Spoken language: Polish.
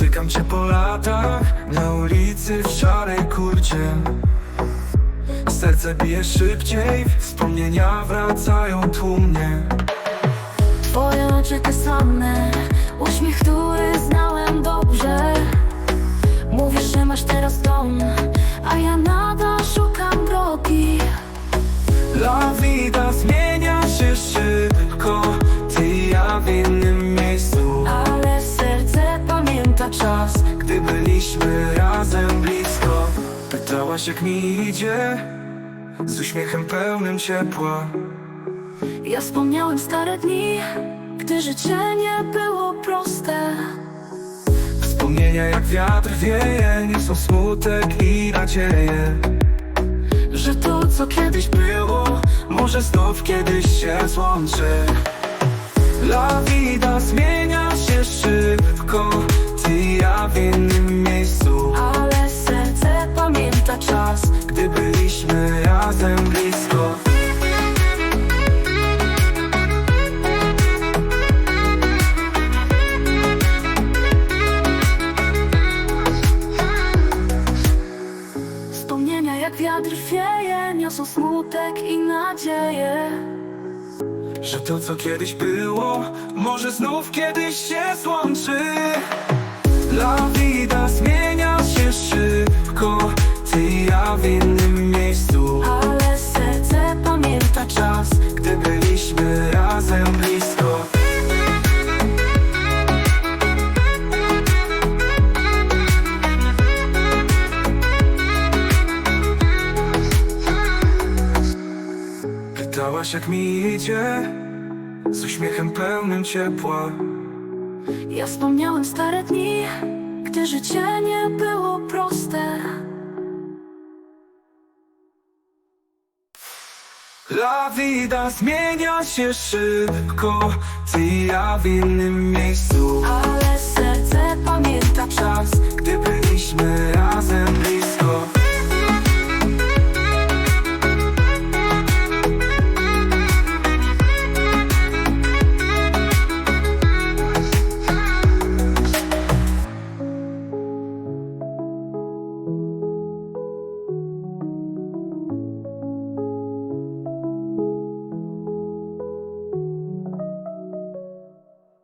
Szukam cię po latach Na ulicy w szarej kurcie. Serce bije szybciej Wspomnienia wracają tłumnie. Twoje oczy te same Uśmiech, który znałem dobrze. Mówisz, że masz teraz dom A ja nadal szukam drogi. La vida zmienia się szybko. Ty ja w innym miejscu pamięta czas Gdy byliśmy razem blisko. Pytałaś jak mi idzie Z uśmiechem pełnym ciepła. Ja wspomniałem stare dni Gdy życie nie było proste. Wspomnienia jak wiatr wieje Niosą smutek i nadzieję Że to co kiedyś było Może znów kiedyś się złączy. La vida zmienia się szybko innym miejscu. Ale serce pamięta czas Gdy byliśmy razem blisko. Wspomnienia jak wiatr wieje Niosą smutek i nadzieję Że to co kiedyś było Może znów kiedyś się złączy La vida zmienia się szybko. Ty i ja w innym miejscu. Ale serce pamięta czas Gdy byliśmy razem blisko. Pytałaś jak mi idzie? Z uśmiechem pełnym ciepła ja wspomniałem stare dni, gdy życie nie było proste. La vida zmienia się szybko Ty ja w innym miejscu. Ale serce pamięta czas.